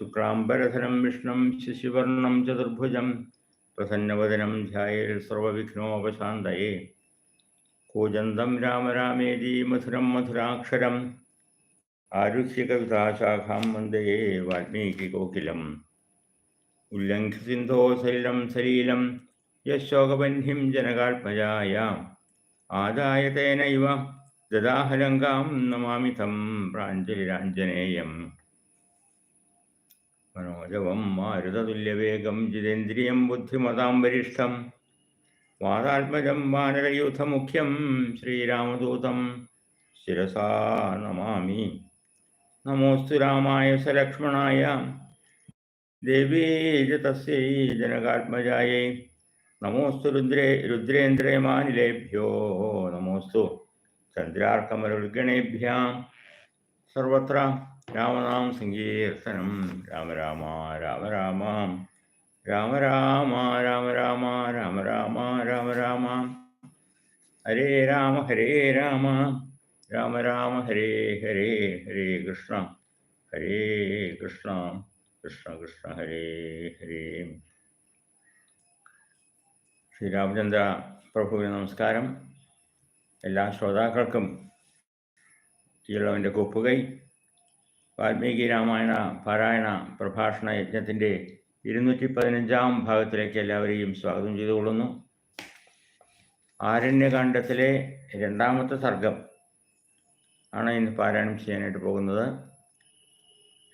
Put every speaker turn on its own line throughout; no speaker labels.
ശുക്ലാംബരധരം വിഷ്ണു ശശിവർണം ചതുർഭുജം പ്രസന്നവദനം ധ്യായേൽ സർവവിഘ്നോപശാന്തയേ കൂജന്തം രാമരാമേതി മധുരം മധുരാക്ഷരം ആരുഹ്യകവിതാശാഖാം വന്ദേ വന്ദേ വാൽമീകികോകിലം ഉല്ലംഘ്യസിന്ധോ സലിലം സലീലം യശോകബന്ധിം ജനകാത്മജായ ആദായ തേനൈവ ദദാഹലങ്കാം നമാമിതം പ്രാഞ്ജലിരാഞ്ജനേയം മനോജവം മാരുതതുല്യവേഗം ജിതേന്ദ്രിയം ബുദ്ധിമതാം വരിഷ്ഠം വാതാത്മജം വാനരയൂഥമുഖ്യം ശ്രീരാമദൂതം. ശിരസാ നമാമി. നമോസ്തു രാമായ സലക്ഷ്മണായ ദേവീജ തസ്യൈ ജനകാത്മജായൈ. നമോസ്തു രുദ്രേ രുദ്രേന്ദ്രയമാനിലേഭ്യോ നമോസ്തു. ചന്ദ്രാർക്കമരുൾഗണേഭ്യാം സർവത്ര രാമനാം സങ്കീർത്തനം. രാമ രാമ രാമ രാമ. രാമ രാമ രാമ രാമ രാമ രാമ രാമ രാമ. ഹരേ രാമ ഹരേ രാമ. രാമ രാമ ഹരേ ഹരേ ഹരേ കൃഷ്ണ. ഹരേ കൃഷ്ണ കൃഷ്ണ കൃഷ്ണ ഹരേ ഹരേ. ശ്രീരാമചന്ദ്ര പ്രഭുവിന് നമസ്കാരം. എല്ലാ ശ്രോതാക്കൾക്കും ഈളവന്റെ കൊപ്പുകൈ. വാൽമീകി രാമായണ പാരായണ പ്രഭാഷണ യജ്ഞത്തിന്റെ ഇരുന്നൂറ്റി പതിനഞ്ചാം ഭാഗത്തിലേക്ക് എല്ലാവരെയും സ്വാഗതം ചെയ്തുകൊള്ളുന്നു. ആരണ്യകാണ്ഡത്തിലെ രണ്ടാമത്തെ സർഗം ആണ് ഇന്ന് പാരായണം ചെയ്യാനായിട്ട് പോകുന്നത്.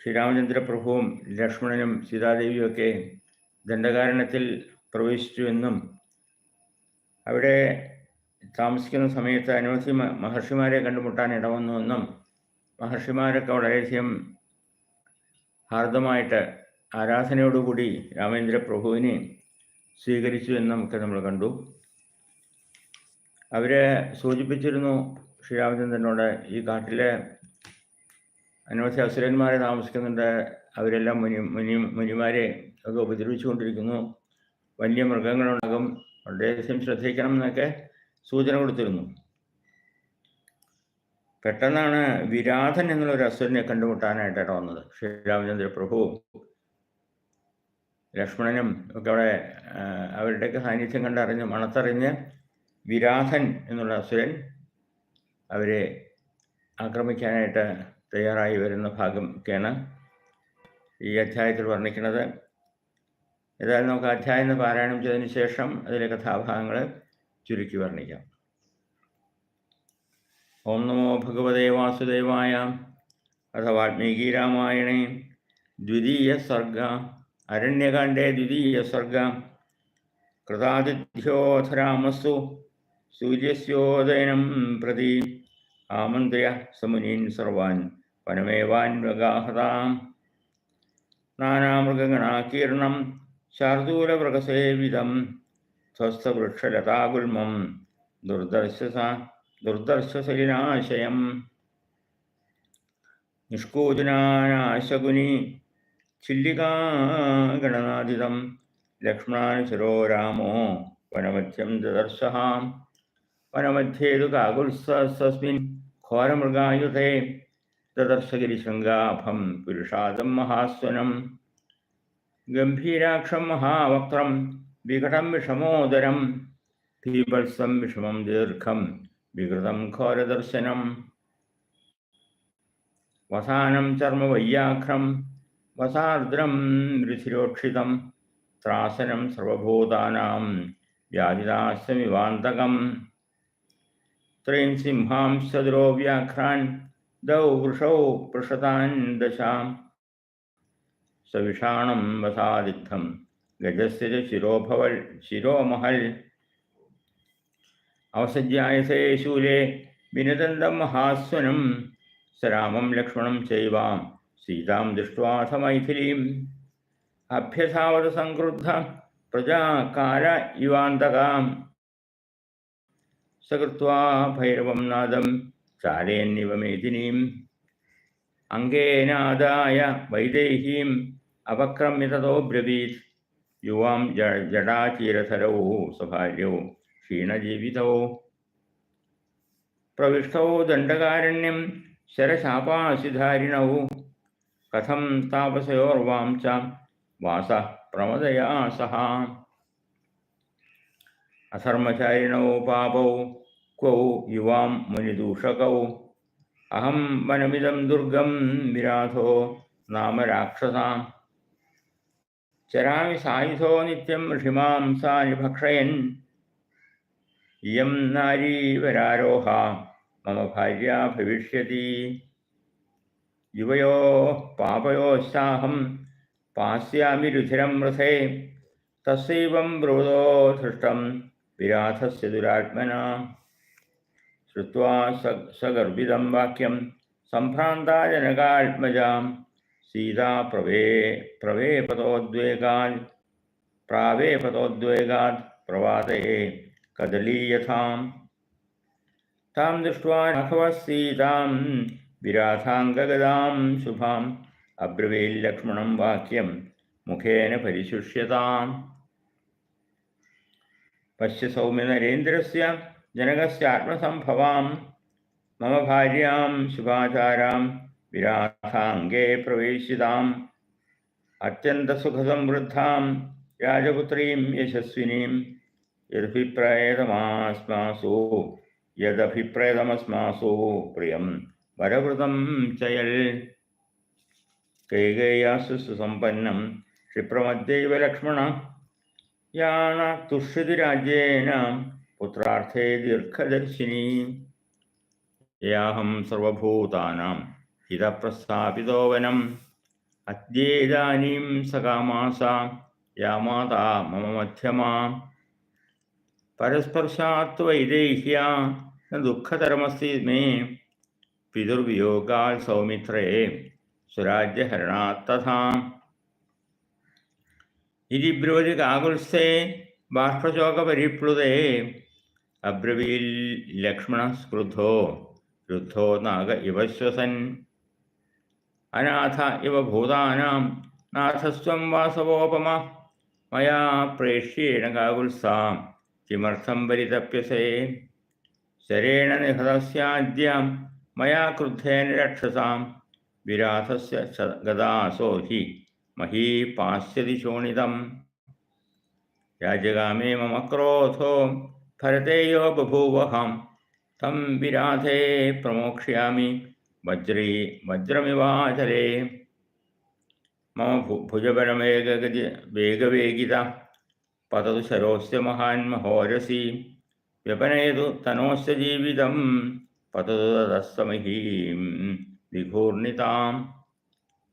ശ്രീരാമചന്ദ്രപ്രഭുവും ലക്ഷ്മണനും സീതാദേവിയുമൊക്കെ ദണ്ഡകാരണത്തിൽ പ്രവേശിച്ചു എന്നും അവിടെ താമസിക്കുന്ന സമയത്ത് അനവധി മഹർഷിമാരെ കണ്ടുമുട്ടാൻ ഇടവന്നു എന്നും മഹർഷിമാരൊക്കെ വളരെയധികം ഹാർദമായിട്ട് ആരാധനയോടുകൂടി രാമേന്ദ്ര പ്രഭുവിനെ സ്വീകരിച്ചു എന്ന് നമുക്ക് നമ്മൾ കണ്ടു. അവരെ സൂചിപ്പിച്ചിരുന്നു ശ്രീരാമചന്ദ്രനോട് ഈ കാട്ടിലെ അനവധി അസുരന്മാരെ താമസിക്കുന്നുണ്ട്. അവരെല്ലാം മുനി മുനി മുനിമാരെ ഒക്കെ ഉപദ്രവിച്ചുകൊണ്ടിരിക്കുന്നു. വലിയ മൃഗങ്ങളുണ്ടാകും. വളരെയധികം ശ്രദ്ധിക്കണം എന്നൊക്കെ സൂചന കൊടുത്തിരുന്നു. പെട്ടെന്നാണ് വിരാധൻ എന്നുള്ള ഒരു അസുരനെ കണ്ടുമുട്ടാനായിട്ടാണ് വന്നത്. ശ്രീരാമചന്ദ്ര പ്രഭു ലക്ഷ്മണനും ഒക്കെ അവിടെ അവരുടെയൊക്കെ സാന്നിധ്യം കണ്ടറിഞ്ഞ് മണത്തറിഞ്ഞ് വിരാധൻ എന്നുള്ള അസുരൻ അവരെ ആക്രമിക്കാനായിട്ട് തയ്യാറായി വരുന്ന ഭാഗം ഒക്കെയാണ് ഈ അധ്യായത്തിൽ വർണിക്കുന്നത്. ഏതായാലും നമുക്ക് അധ്യായം പാരായണം ചെയ്തതിന് ശേഷം അതിലെ കഥാഭാഗങ്ങൾ ചുരുക്കി വർണിക്കാം. ഓം നമോ ഭഗവതേ വാസുദേവായ അഥ വാൽമീകി രാമായണേ ദ്വിതീയ സർഗ അരണ്യകാണ്ഡേ ദ്വിതീയ സർഗ കൃതാതിഥ്യോധരാമസ്സു സൂര്യസ്യോദയനം പ്രതി. ആമന്ത്ര്യ സമുനീൻ സർവാൻ വനമേവാൻവഗാഹതാം നാനാമൃഗഗണാകീർണം ശാർദൂലമൃഗസേവിതം സ്വസ്ഥവൃക്ഷലതാഗുൽമം ദുർദർശസ ദുർദർശസലിനാശയം നിഷ്കൂജനാനാശകുനി ചില്ലികാഗണനാദിതം ലക്ഷ്മണാനുശരോ രാമോ വനമധ്യം ദദർശഃ വനമധ്യേതു കാകുൽസസ്മിൻ ഘോരമൃഗായുധേ ദദർശഗിരിശൃംഗാഭം പുരുഷാദം മഹാസ്വനം. ഗംഭീരാക്ഷം മഹാവക്രം വികടം വിഷമോദരം. ഭീപത്സം വിഷമം ദീർഘം विकृतं घोरदर्शनं वसानं चर्म वैयाघ्रं वसार्द्रं ऋधिरोक्षितं त्रासनं सर्वभूतानां व्याधिदास्यमिवान्तकम् त्रींसिंहां सदुरो व्याघ्रान् दौ वृषौ पृषतान् दशां सविषाणं वसादित्थं गजस्य च शिरोभवल् शिरोमहल् ശൂലേ വിനദന്തം മഹാസ്വനം രാമം ലക്ഷ്മണം ചെയ്വാം സീതാം ദൃഷ്ട്വാഥ മൈഥിലീം അഭ്യസാവത സംക്രുദ്ധ പ്രജാകാര ഇവാന്തകാം. സകൃത്വാ ഭൈരവം നാദം ചാരേന്നിവ മേദിനീം. അംഗേനാദായ വൈദേഹീം അപക്രമ്യതോ ബ്രവീത്. യുവാം ജഡാചീരധരൗ क्षीणजीवितौ प्रविष्टौ दण्डकारण्यं शरशापाशिधारिण कथम तापसयोर्वां च वासः प्रमदया सह अधर्मचारिणौ पापौ क्वौ युवां मुनिदूषकौ अहम वनमिदं दुर्गम विराधो नाम राक्षसा चरामि सायुधो नित्यं ऋषिमां सानि भक्षयन् इयं नारीवरारोहा, मम भार्य भविष्य युवो पापयोस्साहं पायामी रुधिरं रथे तस्यैवं रोदो विराथ से दुरात्मना। श्रुवा स सगर्भितं वाक्यम संभ्रांता जनकात्मजां सीता प्रवे प्रवेपतोद्वेगात् प्रावेपतोद्वेगात् प्रवादये। കദലീയഥാം. താം ദൃഷ്ട്വാ രാഘവ സീതാം വിരാഥാംഗഗതാം ശുഭാം. അബ്രവീല്ലക്ഷ്മണം വാക്യം മുഖേന പരിശുഷ്യതാം. പശ്യ സൗമ്യനരേന്ദ്രസ്യ ജനകസ്യാത്മസംഭവാം മമ ഭാര്യാം ശുഭാചാരാം വിരാഥാംഗേ പ്രവേശിതാം. അത്യന്തസുഖസമൃദ്ധാം രാജപുത്രീം യശസ്വിനീം. യദഭിപ്രേതമാസ്മാസു യദഭിപ്രേതമസ്മാസു പ്രിയം വരവൃതം ചയൽ. കൈകേയാസു ക്ഷിപ്രമദ്ദൈവലക്ഷ്മണ യാണ തുഷ്യതിരാജ്യേന പുത്രാർത്ഥേ ദീർഘദർശിനി. യാഹം സർവഭൂതാനാം ഹിതപ്രസ്ഥാപിതോ വനം. അദ്യേതാനീം സകാമാസ. യാ മാതാ മമ മധ്യമാ പരസ്പർശാത് വൈദേഹ്യ ന ദുഃഖതരമസ്തി മേ പിതൃവിയോഗാൽ സൗമിത്രേ സ്വരാജ്യഹരണാത് തഥാ ഇതി ബ്രൂതി കാകുൽസ്ഥേ ബാഷ്പശോകപരിപ്ലുതേ അബ്രവീൽ ലക്ഷ്മണ സ്ക്രുദ്ധോ രുദ്ധോ നാഗ ഇവ ശ്വസൻ അനാഥ ഇവ ഭൂതാനാം നാഥസ്വം വാസവോപമ മയാ പ്രേഷ്യേണ കാകുൽസാം किमर्थं शरण शरेण निहतस्याद्य मया क्रुद्धेन रक्षसां। विराथस्य गदासो हि मही पास्यति शोणितम् याजगामे मम क्रोधो फरतेयो बभूवहं। तं विराधे प्रमोक्ष्यामि वज्री वज्रमिवाचले मम भुजबलमेगगति वेगवेगिता പതതു ശരോസ്യ മഹാൻ മഹോരസി. വ്യപനേതു തനോശ ജീവിതം പതതു തസ്സമഹീം വിഘൂർണിതാം.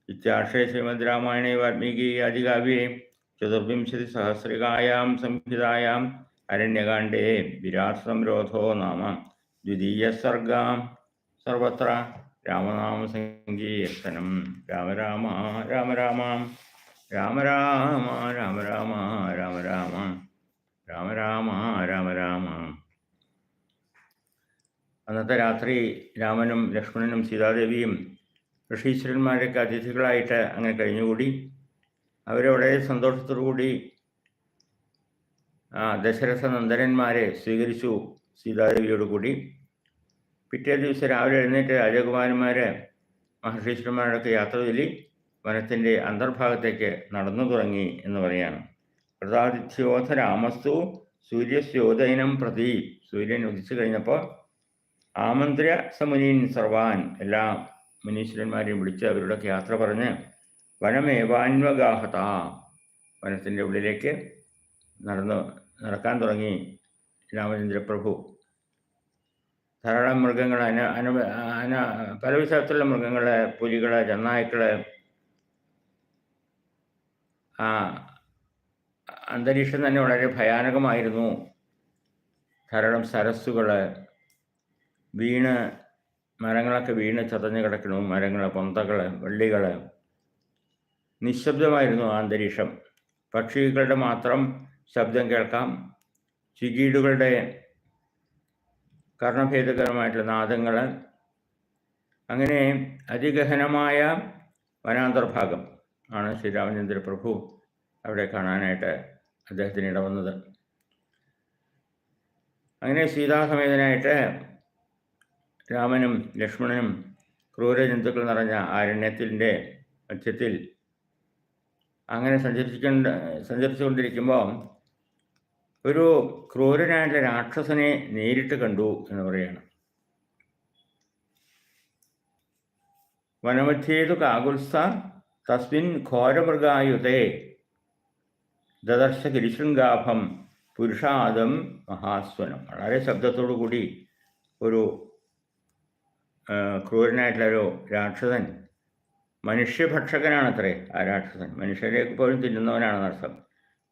ഇത്യാശ്രയ ശ്രീമദ് രാമായണേ വാൽമീകി ആദികാവ്യേ ചതുർവിംശതിസഹസ്രികായാം സംഹിതായാം അരണ്യകാണ്ഡേ വിരാട് സംരോധോ നാമ ദ്വിതീയ സർഗാം. സർവത്ര രാമനാമ സങ്കീർത്തനം രാമ രാമ രാമ രാമ. രാമ രാമ രാമ രാമ രാമ രാമ രാമ രാമ രാമ രാമ. അന്നത്തെ രാത്രി രാമനും ലക്ഷ്മണനും സീതാദേവിയും ഋഷീശ്വരന്മാരൊക്കെ അതിഥികളായിട്ട് അങ്ങനെ കഴിഞ്ഞുകൂടി. അവരവിടെ സന്തോഷത്തോടുകൂടി ദശരഥ നന്ദനന്മാരെ സ്വീകരിച്ചു സീതാദേവിയോട് കൂടി. പിറ്റേ ദിവസം രാവിലെ എഴുന്നേറ്റ് രാജകുമാരന്മാരെ മഹർഷീശ്വരന്മാരുടെ യാത്ര ചൊല്ലി വനത്തിന്റെ അന്തർഭാഗത്തേക്ക് നടന്നു തുടങ്ങി എന്ന് പറയാണ്. പ്രതാതിഥ്യോധ രാമസ്തു സൂര്യസ്യോദയനം പ്രതി സൂര്യൻ ഉദിച്ചു കഴിഞ്ഞപ്പോൾ ആമന്ത്ര്യ സമുനീൻ സർവാൻ എല്ലാ മുനീശ്വരന്മാരെയും വിളിച്ച് അവരോടൊക്കെ യാത്ര പറഞ്ഞ് വനമേവാന്വഗാഹത വനത്തിന്റെ ഉള്ളിലേക്ക് നടന്നു നടക്കാൻ തുടങ്ങി രാമചന്ദ്രപ്രഭു. ധാരാളം മൃഗങ്ങൾ അന അന അന പല വിധത്തിലുള്ള മൃഗങ്ങൾ പുലികളെ ചെന്നായ്ക്കൾ ആ അന്തരീക്ഷം തന്നെ വളരെ ഭയാനകമായിരുന്നു. ധാരാളം സരസ്സുകൾ വീണ് മരങ്ങളൊക്കെ വീണ് ചതഞ്ഞ് കിടക്കുന്നു. മരങ്ങൾ പൊന്തകൾ വള്ളികൾ. നിശബ്ദമായിരുന്നു ആ അന്തരീക്ഷം. പക്ഷികളുടെ മാത്രം ശബ്ദം കേൾക്കാം. ചികീടുകളുടെ കർണഭേദകരമായിട്ടുള്ള നാദങ്ങൾ. അങ്ങനെ അതിഗഹനമായ വനാന്തർഭാഗം. ആണ് ശ്രീരാമചന്ദ്ര പ്രഭു അവിടെ കാണാനായിട്ട് അദ്ദേഹത്തിന് ഇടവന്നത്. അങ്ങനെ സീതാസമേതനായിട്ട് രാമനും ലക്ഷ്മണനും ക്രൂരജന്തുക്കൾ നിറഞ്ഞ ആരണ്യത്തിന്റെ മധ്യത്തിൽ അങ്ങനെ സഞ്ചരിച്ചുകൊണ്ട് സഞ്ചരിച്ചുകൊണ്ടിരിക്കുമ്പോൾ ഒരു ക്രൂരനായിട്ടുള്ള രാക്ഷസനെ നേരിട്ട് കണ്ടു എന്ന് പറയുകയാണ്. വനമധ്യേതു കാകുൽസ തസ്മിൻ ഘോരമൃഗായുധേ ദദർശ ഗിരിശൃംഗാഭം പുരുഷാദം മഹാസ്വനം. വളരെ ശബ്ദത്തോടു കൂടി ഒരു ക്രൂരനായിട്ടുള്ളൊരു രാക്ഷസൻ മനുഷ്യഭക്ഷകനാണത്രേ ആ രാക്ഷസൻ. മനുഷ്യരേക്ക് പോലും തിന്നുന്നവനാണെന്ന് അർത്ഥം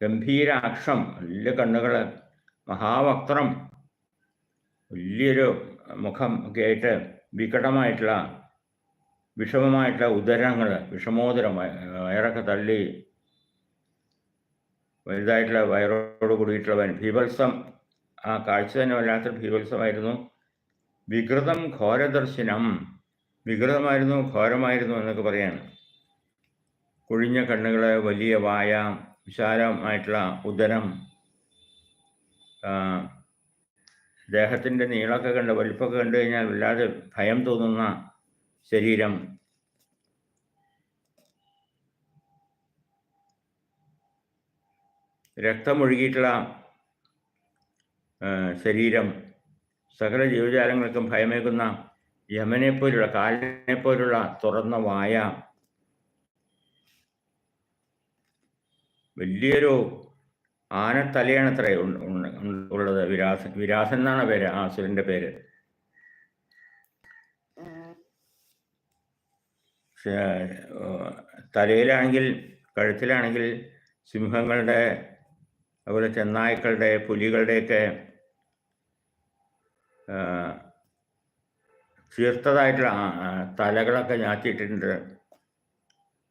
ഗംഭീരാക്ഷം വലിയ കണ്ണുകൾ മഹാവക്രം വലിയൊരു മുഖം ഒക്കെ ആയിട്ട് വികടമായിട്ടുള്ള വിഷമമായിട്ടുള്ള ഉദരങ്ങൾ വിഷമോദരം വയ- വയറൊക്കെ തള്ളി വലുതായിട്ടുള്ള വയറോട് കൂടിയിട്ടുള്ളവൻ ഭീവത്സം ആ കാഴ്ച തന്നെ വല്ലാത്തൊരു ഭീവത്സമായിരുന്നു. വികൃതം ഘോരദർശനം വികൃതമായിരുന്നു ഘോരമായിരുന്നു എന്നൊക്കെ പറയാണ്. കുഴിഞ്ഞ കണ്ണുകൾ വലിയ വായ വിശാലമായിട്ടുള്ള ഉദരം ദേഹത്തിന്റെ നീളമൊക്കെ കണ്ട് വലിപ്പമൊക്കെ കണ്ടു കഴിഞ്ഞാൽ വല്ലാതെ ഭയം തോന്നുന്ന ശരീരം. രക്തമൊഴുകിയിട്ടുള്ള ശരീരം. സകല ജീവജാലങ്ങൾക്കും ഭയമേകുന്ന യമനെ പോലുള്ള കാലിനെ പോലുള്ള തുറന്ന വായ. വലിയൊരു ആനത്തലയാണത്രേ ഉള്ളത്. വിരാസൻ വിരാസൻ എന്നാണ് പേര് ആ അസുരന്റെ പേര് പക്ഷേ, ആ, തലയിലാണെങ്കിൽ കഴുത്തിലാണെങ്കിൽ സിംഹങ്ങളുടെ അതുപോലെ ചെന്നായ്ക്കളുടെ പുലികളുടെയൊക്കെ ചീർത്തതായിട്ടുള്ള തലകളൊക്കെ ഞാത്തിയിട്ടുണ്ട്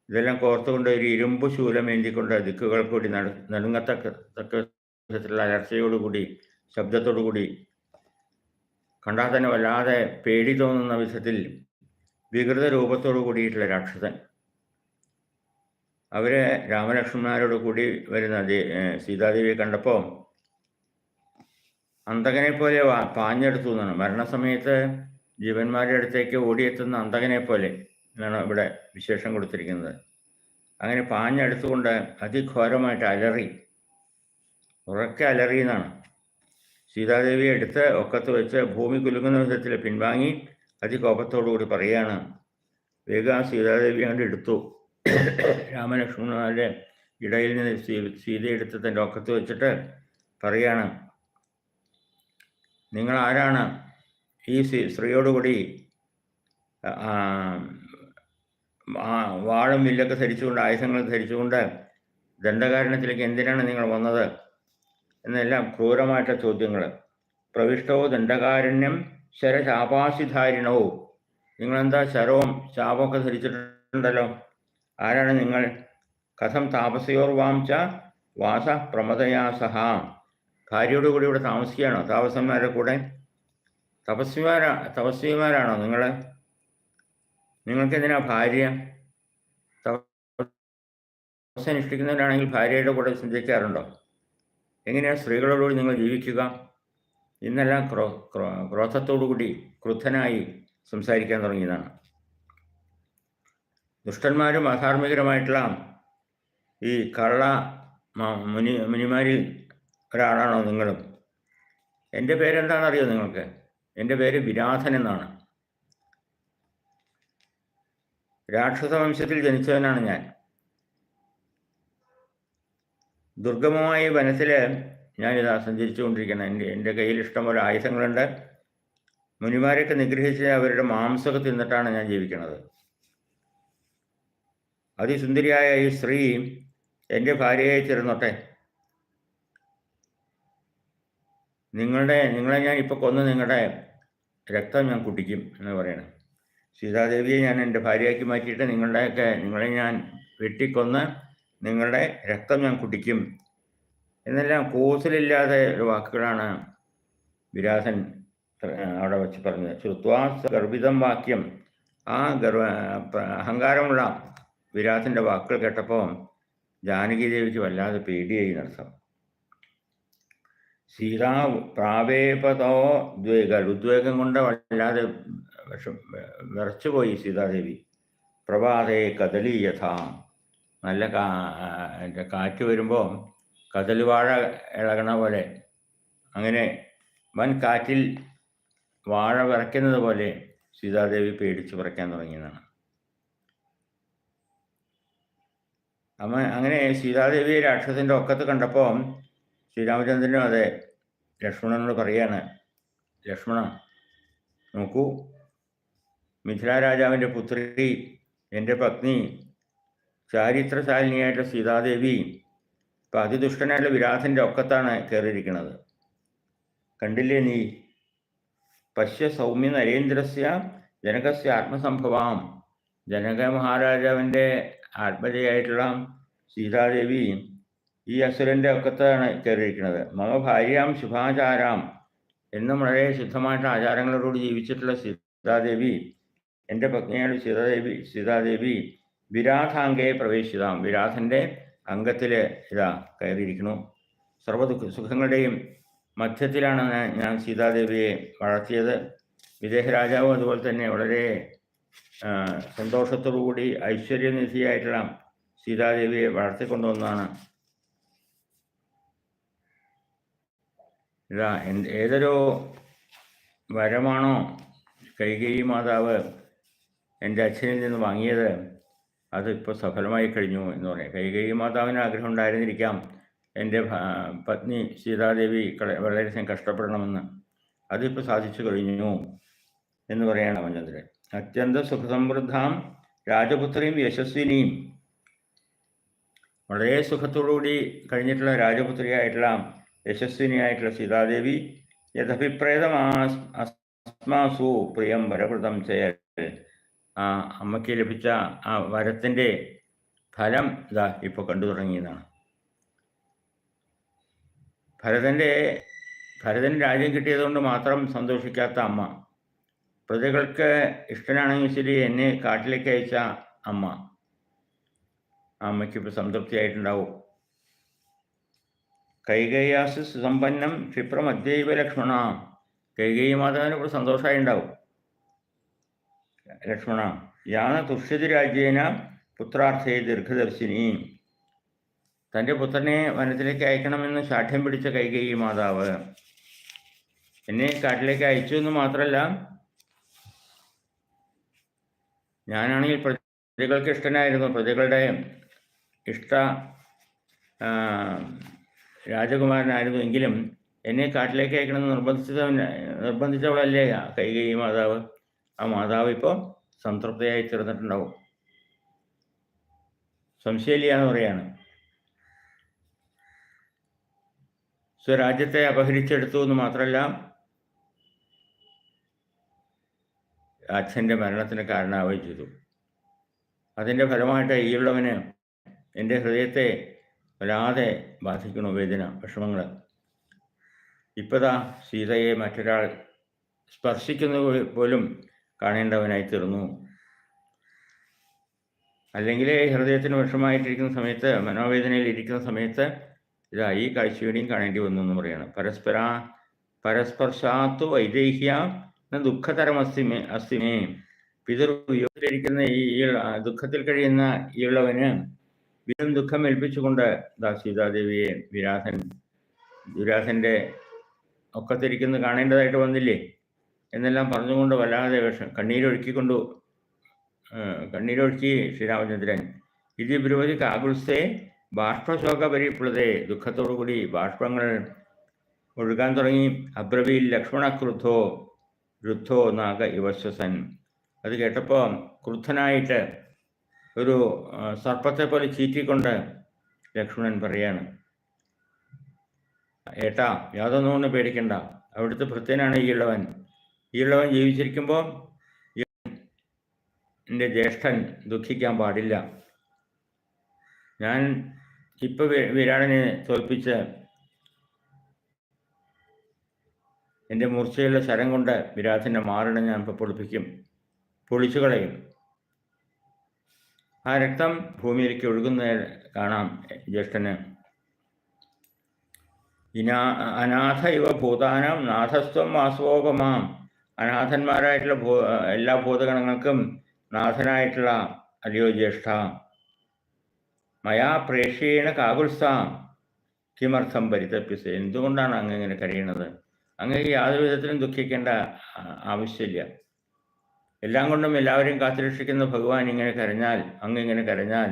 ഇതെല്ലാം കോർത്തുകൊണ്ട് ഒരു ഇരുമ്പ് ശൂലം ഏന്തിക്കൊണ്ട് ദിക്കുകൾ കൂടി നട നടുങ്ങത്തക്ക തക്ക വിധത്തിലുള്ള അലർച്ചയോടുകൂടി ശബ്ദത്തോടുകൂടി കണ്ടാൽ തന്നെ വല്ലാതെ പേടി തോന്നുന്ന വിധത്തിൽ വികൃത രൂപത്തോടു കൂടിയിട്ടുള്ള രാക്ഷസൻ. അവരെ രാമലക്ഷ്മണന്മാരോട് കൂടി വരുന്ന സീതാദേവിയെ കണ്ടപ്പോൾ അന്തകനെ പോലെ വാ- പാഞ്ഞെടുത്തു എന്നാണ്. മരണസമയത്ത് ജീവന്മാരുടെ അടുത്തേക്ക് ഓടിയെത്തുന്ന അന്തകനെ പോലെ എന്നാണ് ഇവിടെ വിശേഷം കൊടുത്തിരിക്കുന്നത്. അങ്ങനെ പാഞ്ഞെടുത്തുകൊണ്ട് അതിഘോരമായിട്ട് അലറി ഉറക്കെ അലറി എന്നാണ്. സീതാദേവിയെ എടുത്ത് ഒക്കത്ത് വെച്ച് ഭൂമി കുലുങ്ങുന്ന വിധത്തിൽ പിൻവാങ്ങി അതികോപത്തോടുകൂടി പറയാണ് വേഗം സീതാദേവി കണ്ട് എടുത്തു. രാമലക്ഷ്മണന്മാരുടെ ഇടയിൽ നിന്ന് സീതയെടുത്ത് തന്റെ ഒക്കത്ത് വെച്ചിട്ട് പറയാണ് നിങ്ങൾ ആരാണ് ഈ സ്ത്രീ- സ്ത്രീയോടുകൂടി വാളും വില്ലൊക്കെ ധരിച്ചുകൊണ്ട് ആയുധങ്ങൾ ധരിച്ചുകൊണ്ട് ദണ്ഡകാരണത്തിലേക്ക് എന്തിനാണ് നിങ്ങൾ വന്നത്? എന്നെല്ലാം ക്രൂരമായിട്ടുള്ള ചോദ്യങ്ങൾ പ്രവിഷ്ടവും ദണ്ഡകാരണ്യം ശരശാപാശിധാരിണവും നിങ്ങളെന്താ ശരവും ശാപമൊക്കെ ധരിച്ചിട്ടുണ്ടല്ലോ? ആരാണ് നിങ്ങൾ? കഥം താപസയോർ ച വാസ പ്രമദയാ സഹ. ഭാര്യയോട് കൂടി ഇവിടെ താമസിക്കുകയാണോ? താപസന്മാരുടെ കൂടെ? തപസ്വിമാരാ തപസ്വിമാരാണോ നിങ്ങൾ നിങ്ങൾക്ക് എന്തിനാ ഭാര്യ? തപസ്സനുഷ്ഠിക്കുന്നവരാണെങ്കിൽ ഭാര്യയുടെ കൂടെ ചിന്തിക്കാറുണ്ടോ? എങ്ങനെയാണ് സ്ത്രീകളോടുകൂടി നിങ്ങൾ ജീവിക്കുക? ഇന്നെല്ലാം ക്രോ ക്രോ ക്രോധത്തോടുകൂടി ക്രുദ്ധനായി സംസാരിക്കാൻ തുടങ്ങിയതാണ്. ദുഷ്ടന്മാരും അധാർമികരുമായിട്ടുള്ള ഈ കള്ള മുനി മുനിമാരിൽ ഒരാളാണോ നിങ്ങളും? എന്റെ പേരെന്താണെന്നറിയോ നിങ്ങൾക്ക്? എന്റെ പേര് വിരാധൻ എന്നാണ്. രാക്ഷസ വംശത്തിൽ ജനിച്ചവനാണ് ഞാൻ. ദുർഗമമായ ഈ വനത്തിൽ ഞാനിതാ സഞ്ചരിച്ചുകൊണ്ടിരിക്കുന്നത് എന്റെ എന്റെ കയ്യിൽ ഇഷ്ടംപോലെ ആയുധങ്ങളുണ്ട്. മുനിമാരെയൊക്കെ നിഗ്രഹിച്ച് അവരുടെ മാംസമൊക്കെ തിന്നിട്ടാണ് ഞാൻ ജീവിക്കുന്നത്. അതിസുന്ദരിയായ ഈ സ്ത്രീ എന്റെ ഭാര്യയായി തീർന്നോട്ടെ നിങ്ങളുടെ നിങ്ങളെ ഞാൻ ഇപ്പോൾ കൊന്ന് നിങ്ങളുടെ രക്തം ഞാൻ കുടിക്കും എന്ന് പറയണം. സീതാദേവിയെ ഞാൻ എന്റെ ഭാര്യയാക്കി മാറ്റിയിട്ട് നിങ്ങളുടെയൊക്കെ നിങ്ങളെ ഞാൻ വെട്ടിക്കൊന്ന് നിങ്ങളുടെ രക്തം ഞാൻ കുടിക്കും എന്നെല്ലാം കൂസലില്ലാതെ ഒരു വാക്കുകളാണ് വിരാസൻ അവിടെ വെച്ച് പറഞ്ഞത്. ശ്രുത്വാ ഗർഭിതം വാക്യം. ആ ഗർവ അഹങ്കാരമുള്ള വിരാസിന്റെ വാക്കുകൾ കേട്ടപ്പോൾ ജാനകി ദേവിക്ക് വല്ലാതെ പേടിയായി നടത്തം. സീതാ പ്രാവേപതോ ഉദ്വേഗ ഉദ്വേഗം കൊണ്ട് വല്ലാതെ വിഷം വിറച്ചുപോയി സീതാദേവി. പ്രഭാതേ കദളി യഥാ നല്ല കാറ്റ് വരുമ്പോൾ കദലുവാഴ ഇളകണ പോലെ. അങ്ങനെ വൻ കാറ്റിൽ വാഴ വിറയ്ക്കുന്നത് പോലെ സീതാദേവി പേടിച്ച് വിറയ്ക്കാൻ തുടങ്ങിയതാണ്. അമ്മ അങ്ങനെ സീതാദേവി രാക്ഷസിന്റെ ഒക്കത്ത് കണ്ടപ്പോൾ ശ്രീരാമചന്ദ്രനും അതെ ലക്ഷ്മണനോട് പറയാണ് ലക്ഷ്മണ നോക്കൂ മിഥില രാജാവിന്റെ പുത്രി എന്റെ പത്നി ചാരിത്രശാലിനിയായിട്ട് സീതാദേവി ഇപ്പം അതിദുഷ്ടനായിട്ടുള്ള വിരാധന്റെ ഒക്കത്താണ് കയറിയിരിക്കുന്നത് കണ്ടില്ലേ നീ? പശ്യ സൗമ്യ നരേന്ദ്രസ്യ ജനകസ്യ ആത്മസംഭവാം. ജനക മഹാരാജാവിന്റെ ആത്മജയായിട്ടുള്ള സീതാദേവി ഈ അസുരന്റെ ഒക്കത്താണ് കയറിയിരിക്കുന്നത് മമ ഭാര്യാം ശുഭാചാരാം എന്നും വളരെ ശുദ്ധമായിട്ട് ആചാരങ്ങളോടുകൂടി ജീവിച്ചിട്ടുള്ള സീതാദേവി എന്റെ പത്നിയാണ് സീതാദേവി സീതാദേവി വിരാഥാംഗയെ പ്രവേശിതാം വിരാഥന്റെ അംഗത്തിൽ ഇതാ കയറിയിരിക്കുന്നു. സർവ സുഖങ്ങളുടെയും മധ്യത്തിലാണ് ഞാൻ- സീതാദേവിയെ വളർത്തിയത്. വിദേഹ രാജാവും അതുപോലെ തന്നെ വളരെ സന്തോഷത്തോടുകൂടി ഐശ്വര്യനിധിയായിട്ടുള്ള സീതാദേവിയെ വളർത്തിക്കൊണ്ടുവന്നതാണ്. ഇതാ ഏതൊരു വരമാണോ കൈകേയി മാതാവ് എന്റെ അച്ഛനിൽ നിന്ന് വാങ്ങിയത് അത് ഇപ്പോൾ സഫലമായി കഴിഞ്ഞു എന്ന് പറയാം. കൈകൈ മാതാവിന് ആഗ്രഹം ഉണ്ടായിരുന്നിരിക്കാം. എന്റെ പത്നി സീതാദേവി വളരെ കഷ്ടപ്പെടണമെന്ന്. അതിപ്പോൾ സാധിച്ചു കഴിഞ്ഞു എന്ന് പറയാണ് രാമചന്ദ്രൻ. അത്യന്ത സുഖസമൃദ്ധാം രാജപുത്രിയും യശസ്വിനിയും. വളരെ സുഖത്തോടുകൂടി കഴിഞ്ഞിട്ടുള്ള രാജപുത്രിയായിട്ടുള്ള യശസ്വിനിയായിട്ടുള്ള സീതാദേവി യഥഭിപ്രേതമാ അസ്മാസു പ്രിയം വരപ്രദം ചെയ്യൽ. ആ അമ്മയ്ക്ക് ലഭിച്ച ആ വരത്തിന്റെ ഫലം ഇതാ ഇപ്പോൾ കണ്ടു തുടങ്ങിയതാണ്. ഭരതന്റെ ഭരതന് രാജ്യം കിട്ടിയതുകൊണ്ട് മാത്രം സന്തോഷിക്കാത്ത അമ്മ. പ്രജകൾക്ക് ഇഷ്ടനാണെങ്കിൽ ശരി എന്നെ കാട്ടിലേക്ക് അയച്ച അമ്മ. അമ്മയ്ക്ക് ഇപ്പോൾ സംതൃപ്തിയായിട്ടുണ്ടാവും കൈകേയാസ് സമ്പന്നം അദ്വൈവ ലക്ഷ്മണ കൈകൈ മാതാവിന് ഇപ്പോൾ സന്തോഷമായി ഉണ്ടാവും. ലക്ഷ്മണ യാന തുഷ്യതി രാജ്യേന പുത്രാർത്ഥേ ദീർഘദർശിനി. തന്റെ പുത്രനെ വനത്തിലേക്ക് അയക്കണമെന്ന് ശാഠ്യം പിടിച്ച കൈകേയി മാതാവ്. എന്നെ കാട്ടിലേക്ക് അയച്ചു എന്ന് മാത്രമല്ല ഞാനാണെങ്കിൽ പ്രജകൾക്ക് ഇഷ്ടനായിരുന്നു. പ്രജകളുടെ ഇഷ്ട രാജകുമാരനായിരുന്നു. എങ്കിലും എന്നെ കാട്ടിലേക്ക് അയക്കണമെന്ന് നിർബന്ധിച്ചവൻ നിർബന്ധിച്ചവളല്ലേ കൈകൈ മാതാവ്? ആ മാതാവ് ഇപ്പോൾ സംതൃപ്തയായി തീർന്നിട്ടുണ്ടാവും. സംശയമില്ല എന്ന് പറയാണ് സ്വരാജ്യത്തെ അപഹരിച്ചെടുത്തു എന്ന് മാത്രമല്ല അച്ഛന്റെ മരണത്തിന് കാരണമാവുകയും ചെയ്തു. അതിന്റെ ഫലമായിട്ട് ഈയുള്ളവന് എന്റെ ഹൃദയത്തെ വല്ലാതെ ബാധിക്കണു വേദന വിഷമങ്ങൾ ഇപ്പതാ സീതയെ മറ്റൊരാൾ സ്പർശിക്കുന്നത് പോലും കാണേണ്ടവനായി തീർന്നു അല്ലെങ്കിൽ ഹൃദയത്തിന് വിഷമമായിട്ടിരിക്കുന്ന സമയത്ത് മനോവേദനയിൽ ഇരിക്കുന്ന സമയത്ത് ഇതാ ഈ കാണേണ്ടി വന്നു എന്ന് പറയുന്നത് പരസ്പര പരസ്പർശാത്തു വൈദേഹ്യ ദുഃഖതരം അസ്തിമേ പിതൃവിയോഗിലിരിക്കുന്ന ഈ ഈ- ദുഃഖത്തിൽ കഴിയുന്ന ഈയുള്ളവന് വീണ്ടും ദുഃഖം ഏൽപ്പിച്ചുകൊണ്ട് സീതാദേവിയെ വിരാസൻ വിരാസന്റെ ഒക്കത്തിരിക്കുന്നത് കാണേണ്ടതായിട്ട് വന്നില്ലേ? എന്നെല്ലാം പറഞ്ഞുകൊണ്ട് വല്ലാതെ വിഷം. കണ്ണീരൊഴുക്കിക്കൊണ്ടു കണ്ണീരൊഴുക്കി ശ്രീരാമചന്ദ്രൻ. ഇത് ബ്രുവതി കാകുൽസേ ബാഷ്പശോക പരിപ്ലതേ ദുഃഖത്തോടുകൂടി ബാഷ്പങ്ങൾ ഒഴുകാൻ തുടങ്ങി. അബ്രവിയിൽ ലക്ഷ്മണ ക്രുദ്ധോ രുദ്ധോ നാഗ ഇവശ്വസൻ അത് കേട്ടപ്പോൾ ക്രുദ്ധനായിട്ട് ഒരു സർപ്പത്തെ പോലെ ചീറ്റിക്കൊണ്ട് ലക്ഷ്മണൻ പറയാണ് ഏട്ടാ യാതൊന്നും കൊണ്ട് പേടിക്കണ്ട. അവിടുത്തെ ഭൃത്യനാണ് ഈയുള്ളവൻ ഈയുള്ളവൻ ജീവിച്ചിരിക്കുമ്പോൾ എന്റെ ജ്യേഷ്ഠൻ ദുഃഖിക്കാൻ പാടില്ല. ഞാൻ ഇപ്പൊ വിരാടനെ തോൽപ്പിച്ച് എന്റെ മൂർച്ചയുള്ള ശരം കൊണ്ട് വിരാടന്റെ മാറിടം ഞാൻ ഇപ്പോൾ പൊളിപ്പിക്കും. പൊളിച്ചു കളയും. ആ രക്തം ഭൂമിയിലേക്ക് ഒഴുകുന്ന കാണാം ജ്യേഷ്ഠന്. ഇനാ അനാഥ ഇവ ഭൂതാനം നാഥസ്വം വാസുവോപമാം അനാഥന്മാരായിട്ടുള്ള ഭൂ എല്ലാ ഭൂതഗണങ്ങൾക്കും നാഥനായിട്ടുള്ള അല്ലയോ ജ്യേഷ്ഠ മയാ പ്രേക്ഷീണ കാകുത്സാം കിമർത്ഥം പരിതപ്യസ് എന്തുകൊണ്ടാണ് അങ്ങ് ഇങ്ങനെ കഴിയുന്നത് അങ്ങ് യാതൊരു വിധത്തിലും ദുഃഖിക്കേണ്ട ആവശ്യമില്ല. എല്ലാം കൊണ്ടും എല്ലാവരെയും കാത്തുരക്ഷിക്കുന്ന ഭഗവാൻ ഇങ്ങനെ കരഞ്ഞാൽ അങ്ങ് ഇങ്ങനെ കരഞ്ഞാൽ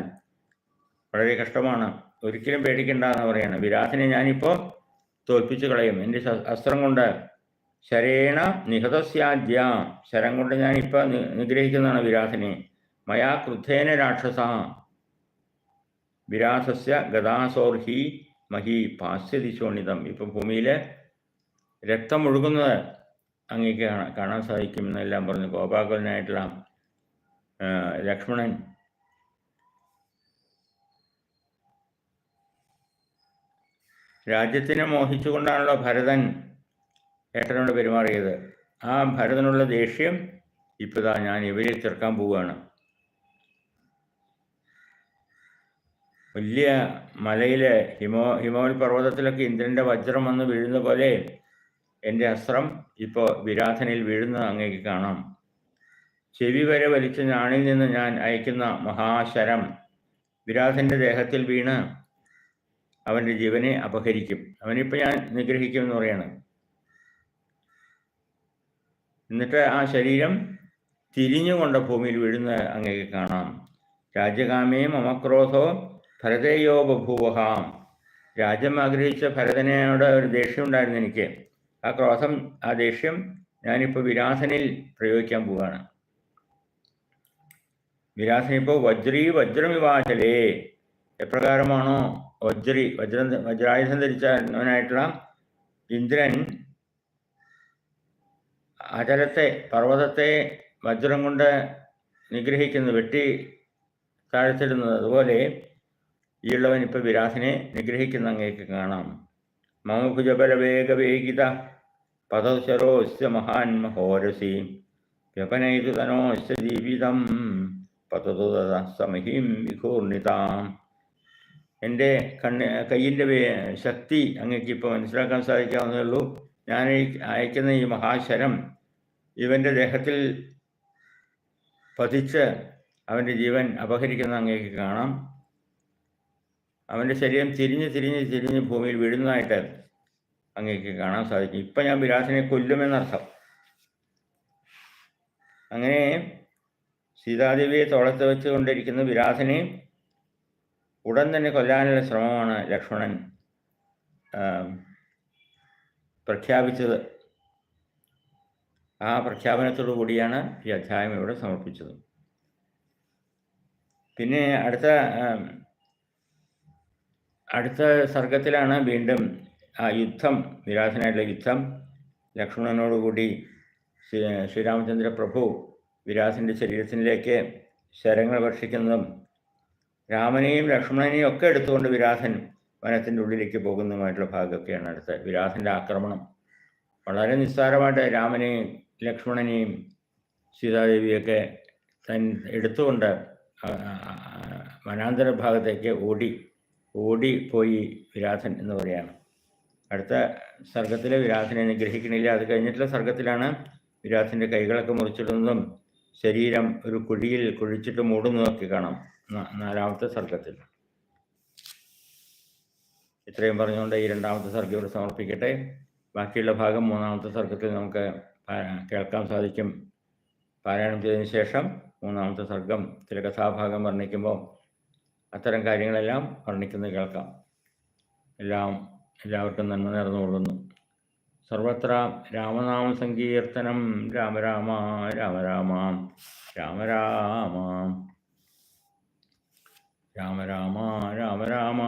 വളരെ കഷ്ടമാണ്. ഒരിക്കലും പേടിക്കണ്ട എന്ന് പറയാണ്. വിരാസിനെ ഞാനിപ്പോൾ തോൽപ്പിച്ചു കളയും. എന്റെ അസ്ത്രം കൊണ്ട് ശരേണ നിഹതസ്യാദ്യ ശരം കൊണ്ട് ഞാൻ നി- നിഗ്രഹിക്കുന്നതാണ് വിരാസിനെ. മയാ ക്രുദ്ധേന രാക്ഷസ. വിരാസസ്യ ഗതാസോർഹി മഹി പാസ്യതിശോണിതം ഇപ്പൊ ഭൂമിയിലെ രക്തം ഒഴുകുന്നത് അങ്ങേക്ക് കാണാൻ കാണാൻ സാധിക്കും എന്നെല്ലാം പറഞ്ഞു. കോപാകുലനായിട്ടുള്ള ലക്ഷ്മണൻ. രാജ്യത്തിനെ മോഹിച്ചുകൊണ്ടാണല്ലോ ഭരതൻ ഏട്ടനോട് പെരുമാറിയത്. ആ ഭരതനുള്ള ദേഷ്യം ഇപ്പതാ ഞാൻ ഇവരെ തീർക്കാൻ പോവുകയാണ്. വലിയ മലയിലെ ഹിമോ ഹിമോൽ പർവതത്തിലൊക്കെ ഇന്ദ്രന്റെ വജ്രം വന്ന് വീഴുന്ന പോലെ എന്റെ അസ്ത്രം ഇപ്പോൾ വിരാധനിൽ വീഴുന്നത് അങ്ങേക്ക് കാണാം. ചെവി വരെ വലിച്ച ഞാണിൽ നിന്ന് ഞാൻ അയക്കുന്ന മഹാശരം വിരാധന്റെ ദേഹത്തിൽ വീണ് അവന്റെ ജീവനെ അപഹരിക്കും. അവനിപ്പോൾ ഞാൻ നിഗ്രഹിക്കും എന്ന് പറയാണ്. എന്നിട്ട് ആ ശരീരം തിരിഞ്ഞുകൊണ്ട് ഭൂമിയിൽ വീഴുന്ന അങ്ങേക്ക് കാണാം. രാജ്യകാമേ മമക്രോധോ ഭരതയോ ബഭൂവഹാം രാജ്യം ആഗ്രഹിച്ച ഭരതനോട് ഒരു ദേഷ്യം ഉണ്ടായിരുന്നു എനിക്ക്. ആ ക്രോധം ആ ദേഷ്യം ഞാനിപ്പോൾ വിരാസനിൽ പ്രയോഗിക്കാൻ പോവുകയാണ് വിരാസൻ ഇപ്പോൾ വജ്രീ വജ്രമിവാചലേ. എപ്രകാരമാണോ വജ്രി വജ്രം വജ്രായുധം ധരിച്ചവനായിട്ടുള്ള ഇന്ദ്രൻ അചലത്തെ പർവതത്തെ വജ്രം കൊണ്ട് നിഗ്രഹിക്കുന്നു വെട്ടി താഴ്ത്തിടുന്നത് അതുപോലെ ഈയുള്ളവൻ ഇപ്പൊ വിരാസിനെ നിഗ്രഹിക്കുന്ന അങ്ങേക്ക് കാണാം. മമ ഭുജബലവേഗവേഗിത പതശരോസ്യ മഹാൻ മഹോരസി വ്യപനയിതു തനോസ്യ ജീവിതം പതതു സമഹീം വിഘൂർണിതാം. എന്റെ കണ്ണ് കയ്യിന്റെ ശക്തി അങ്ങേക്ക് ഇപ്പോൾ മനസ്സിലാക്കാൻ സാധിക്കാവുന്നേ ഉള്ളൂ. ഞാൻ അയക്കുന്ന ഈ മഹാശരം ഇവന്റെ ദേഹത്തിൽ പതിച്ച് അവന്റെ ജീവൻ അപഹരിക്കുന്ന അങ്ങേക്ക് കാണാം. അവന്റെ ശരീരം തിരിഞ്ഞ് തിരിഞ്ഞ് തിരിഞ്ഞ് ഭൂമിയിൽ വീഴുന്നതായിട്ട് അങ്ങേക്ക് കാണാൻ സാധിക്കും. ഇപ്പം ഞാൻ വിരാസിനെ കൊല്ലുമെന്നർത്ഥം. അങ്ങനെ സീതാദേവിയെ തോളത്ത് വെച്ചുകൊണ്ടിരിക്കുന്ന വിരാസനെ ഉടൻ തന്നെ കൊല്ലാനുള്ള ശ്രമമാണ് ലക്ഷ്മണൻ പ്രഖ്യാപിച്ചത്. ആ പ്രഖ്യാപനത്തോടു കൂടിയാണ് ഈ അധ്യായം ഇവിടെ സമർപ്പിച്ചത്. പിന്നെ അടുത്ത അടുത്ത സർഗത്തിലാണ് വീണ്ടും ആ യുദ്ധം വിരാസനായിട്ടുള്ള യുദ്ധം. ലക്ഷ്മണനോടുകൂടി ശ്രീ ശ്രീരാമചന്ദ്ര പ്രഭു വിരാസിന്റെ ശരീരത്തിലേക്ക് ശരങ്ങൾ ഭക്ഷിക്കുന്നതും രാമനെയും ലക്ഷ്മണനെയും ഒക്കെ എടുത്തുകൊണ്ട് വിരാസൻ വനത്തിന്റെ ഉള്ളിലേക്ക് പോകുന്നതുമായിട്ടുള്ള ഭാഗമൊക്കെയാണ് അടുത്ത വിരാസന്റെ ആക്രമണം. വളരെ നിസ്സാരമായിട്ട് രാമനെയും ലക്ഷ്മണനെയും സീതാദേവിയൊക്കെ തൻ എടുത്തുകൊണ്ട് വനാന്തര ഭാഗത്തേക്ക് ഓടി ഓടി പോയി വിരാധൻ എന്ന് പറയുകയാണ് അടുത്ത സർഗത്തിലെ വിരാധനെ നിഗ്രഹിക്കണില്ല. അത് കഴിഞ്ഞിട്ടുള്ള സർഗത്തിലാണ് വിരാധന്റെ കൈകളൊക്കെ മുറിച്ചിടുന്നതും ശരീരം ഒരു കുഴിയിൽ കുഴിച്ചിട്ട് മൂടുന്നതൊക്കെ കാണാം. നാലാമത്തെ സർഗത്തിൽ. ഇത്രയും പറഞ്ഞുകൊണ്ട് ഈ രണ്ടാമത്തെ സർഗം ഇവിടെ സമർപ്പിക്കട്ടെ. ബാക്കിയുള്ള ഭാഗം മൂന്നാമത്തെ സർഗത്തിൽ നമുക്ക് കേൾക്കാൻ സാധിക്കും. പാരായണം ചെയ്തതിന് ശേഷം മൂന്നാമത്തെ സർഗം ചില കഥാഭാഗം വർണിക്കുമ്പോൾ അത്തരം കാര്യങ്ങളെല്ലാം വർണിക്കുന്നത് കേൾക്കാം. എല്ലാം എല്ലാവർക്കും നന്മ നേർന്നുകൊള്ളുന്നു. സർവത്ര രാമനാമ സങ്കീർത്തനം രാമ രാമ രാമ രാമ രാമ രാമ. രാമ രാമ രാമ രാമ